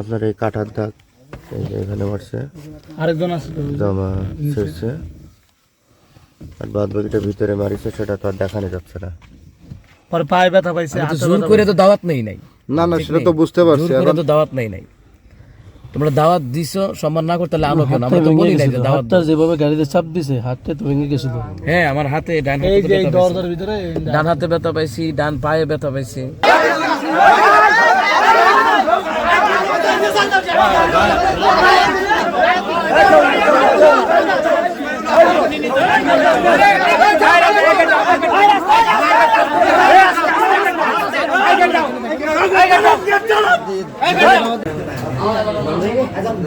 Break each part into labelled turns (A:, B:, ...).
A: আপনার এই কাটার দাগ এখানে মারছে।
B: আরেকজন আছে
A: জামা ছেড়ছে। আর বাদ বাকিটা ভিতরে মারিছে সেটা তো আর দেখানো যাচ্ছে না।
B: পরে পায়ে ব্যথা পাইছে
C: তো জোর করে তো দাওয়াত নেই নাই।
D: না না সেটা তো বুঝতে পারছি
C: জোর করে
D: এখন
C: তো দাওয়াত নেই নাই। তোমরা দাওয়াত দিছো সম্মান না করতে তাহলে আনো কেন? আমরা তো বলি নাই যে দাওয়াত
E: হাতটা যেভাবে গাড়িতে চাপ দিছে হাতটা তো ভেঙে গেছিল
C: হ্যাঁ আমার হাতে ডান হাতে ব্যথা পাইছি।
B: ভিতরে
C: ডান হাতে ব্যথা পাইছি ডান পায়ে ব্যথা পাইছি।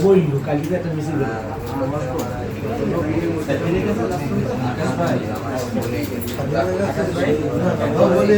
B: বলল কালকে একটা মিছিল বলে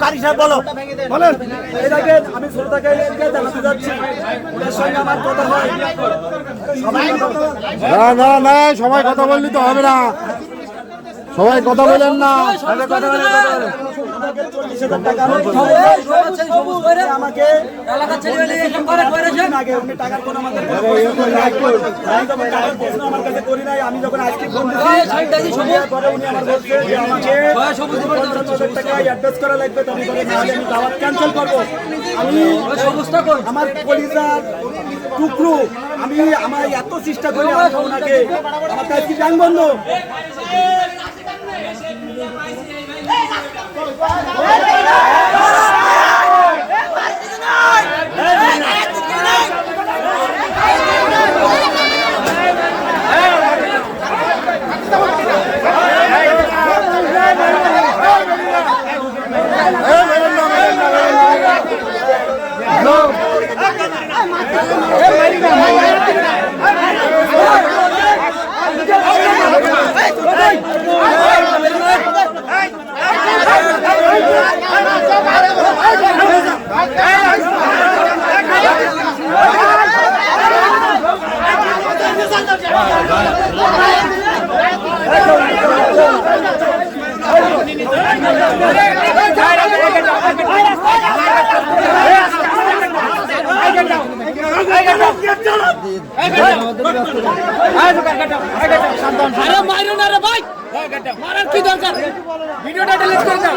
B: কারি সাহেব বলো। বলেন। এই দেখেন আমি ছোট জানাতে যাচ্ছি। ওনার সঙ্গে আমার কথা হয়। সবাই কথা
D: না না না সবাই কথা বললি তো হবে না। সবাই কথা বলেন না।
B: হাজার টাকা আমাকে আগে উনি টাকার কোনো আমাদের আমি প্রশ্ন আমার কাছে করি নাই। আমি যখন আজকে ফোন পরে উনি আমার বলছে যে আমাকে পঞ্চাশ হাজার টাকা অ্যাডভান্স করা লাগবে। তো আমি নাহলে আমি দাওয়াত ক্যান্সেল করব। আমি আমার পরিবার টুকরো। আমি আমার এত চেষ্টা করি ওনাকে আমার কাছে কি Hey,
C: আরে মারো না রে ভাই মারার কি দরকার ভিডিওটা ডিলিট করে দাও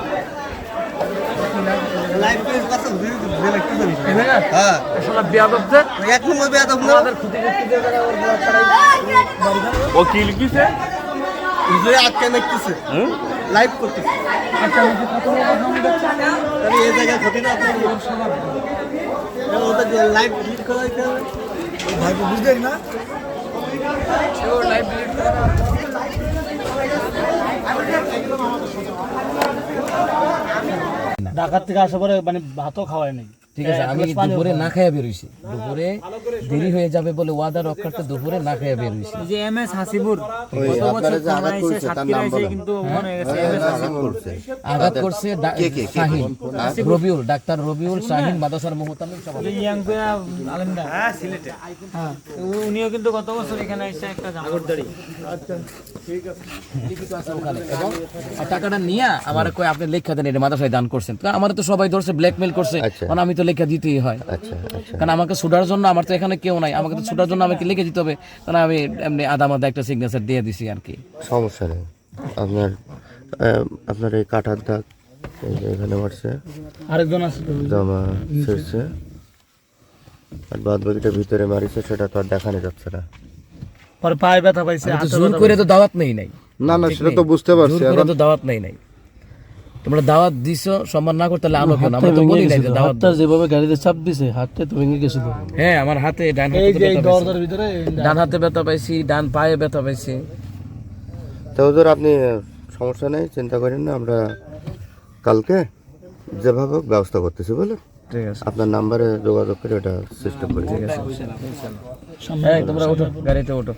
F: মা দরবে দাও না।
D: আটকে দেখতেছে। লাইভ করতেছে। তাহলে এই জায়গায় ক্ষতি না ওদের লাইভ ডিলিট করা ভাই বুঝলেন না।
B: ঢাকার থেকে আসার পরে মানে ভাতও খাওয়ায় নাই।
C: ঠিক আছে আমি দুপুরে না খাইয়া বেরোইছি দুপুরে দেরি হয়ে যাবে বলে ওয়াদা রক্ষার্থে দুপুরে না খাইয়া বেরোইছি
B: যে এম এস হাসিবুর
D: ওই আপনারা যে আঘাত করেছে
B: মনে
C: শাহিন। রবিউল ডাক্তার রবিউল শাহিন মাদাসার মোহতামিম
B: হ্যাঁ হ্যাঁ উনিও কিন্তু গত বছর এখানে এসে একটা
C: আছে। ওখানে এবং টাকাটা নিয়ে আমার কই আপনি লেখা দেন এটা মাদাসায় দান করছেন। তো আমার তো সবাই ধরছে ব্ল্যাকমেল করছে।
A: আচ্ছা।
C: আমি তো লেখা দিতেই হয়।
A: আচ্ছা আচ্ছা।
C: কারণ আমাকে ছুটার জন্য আমার তো এখানে কেউ নাই। আমাকে তো ছুটার জন্য আমাকে লিখে দিতে হবে। কারণ আমি এমনি আধা মাদা একটা সিগনেচার দিয়ে দিছি আর কি।
A: সমস্যা নেই। আপনার আপনার এই কাঠার দাগ এখানে মারছে
G: আরেকজন আছে তো।
A: জামা ছেড়ছে। আর বাদ বাকিটা ভিতরে মারিছে সেটা তো আর দেখানো যাচ্ছে না।
G: পরে পায়ে ব্যথা পাইছে
C: তো জোর করে তো দাওয়াত নেই নাই।
D: না না সেটা তো বুঝতে পারছি।
C: জোর করে তো দাওয়াত নেই নাই। তোমরা দাওয়াত দিছো সম্মান না করতে আনো কেন আমরা তো বলি নাই যে দাওয়াত যেভাবে গাড়িতে চাপ দিছে হাতটা তো ভেঙে গেছিল হ্যাঁ আমার হাতে ডান হাতে
G: এই
C: ব্যথা পাইছি।
G: দরজার ভিতরে
C: ডান হাতে ব্যথা পাইছি ডান পায়ে ব্যথা পাইছি।
A: তো ওদের আপনি সমস্যা নেই চিন্তা করেন না আমরা কালকে যেভাবে ব্যবস্থা করতেছি বলে
C: ঠিক আছে।
A: আপনার নাম্বারে যোগাযোগ করে এটা সিস্টেম করে ঠিক আছে।
C: হ্যাঁ তোমরা ওঠো গাড়িতে ওঠো।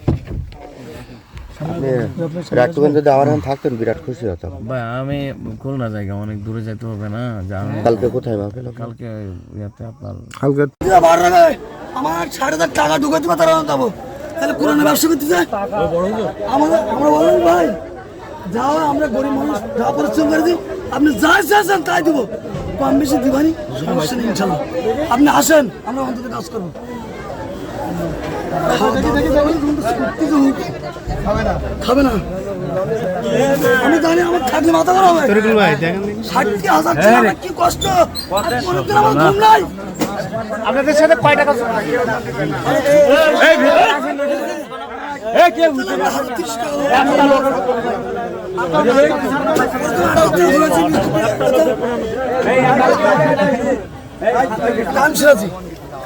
A: আপনি যদি আমার এখানে থাকতেন বিরাট খুশি হতাম।
C: ভাই আমি খুলনা জায়গা অনেক দূরে যেতে হবে না
A: কালকে কোথায় মাহফিল
C: কালকে ইয়াতে আপনার
D: কালকে
H: আমার ষাট হাজার টাকা ঢুকাতে পারতাম দেবো তাহলে কোরআনে ব্যবসা করতে চাই আমাদের আমরা বলেন ভাই যা আমরা গরিব মানুষ যা পরিশ্রম করে দিই আপনি যা চাইছেন তাই দেবো। কম বেশি দিবানি সমস্যা নেই ইনশাল্লাহ। আপনি আসেন আমরা অন্তত কাজ করব। খাবে না আমি জানি আমার থাকলে মাথা খারাপ হবে ষাটটি হাজার টাকা কি কষ্ট কোনোদিন আমার ঘুম নাই
G: আপনাদের সাথে কয় টাকা
H: সিরাজি সিরাজি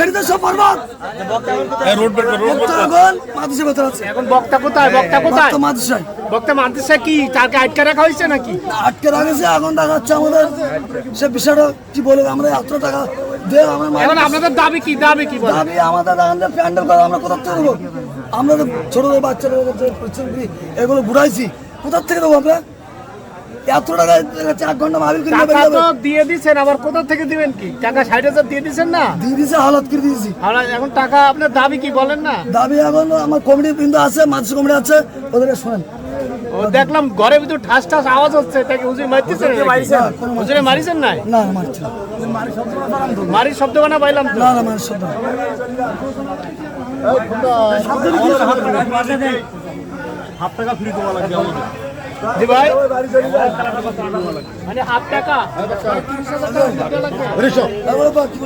H: এটা সব এখন মাদ্রাসা ভেতর আছে।
G: এখন বক্তা কোথায়? বক্তা কোথায়?
H: মাদ্রাসায়।
G: বক্তা কি? তাকে আটকে রাখা হয়েছে নাকি?
H: আটকে রাখেছে এখন দেখা যাচ্ছে আমাদের সে বিষয়টা কি বলব? আমরা এত টাকা দিয়ে আমরা
G: এখন আপনাদের দাবি কি? দাবি কি
H: দাবি আমাদের প্যান্ডেল করা আমরা কোথা থেকে দেবো? আমরা তো ছোটদের বাচ্চাদের এগুলো ঘুরাইছি। কোথা থেকে দেবো আমরা? এত টাকা দেখাচ্ছে ঘণ্টা মাহিল করে
G: টাকা তো দিয়ে দিচ্ছেন আবার কোথা থেকে দিবেন কি? টাকা ষাট হাজার দিয়ে দিচ্ছেন না?
H: দিয়ে দিয়েছে হালত করে দিয়েছি।
G: আর এখন টাকা আপনার দাবি কি বলেন না?
H: দাবি এখন আমার কমিটি বৃন্দ আছে মাদ্রাসা কমিটি আছে ওদেরকে শোনেন।
G: ও দেখলাম ঘরের ভিতর ঠাস ঠাস আওয়াজ হচ্ছে তাকে হুজুর মারতেছেন হুজুরে মারিছেন নাই?
H: না না মারছি না।
G: মারির শব্দ বানা পাইলাম তো?
H: না না মারছি না।
G: জি ভাই। মানে হাফ টাকা।
H: তারপরে বাদ কি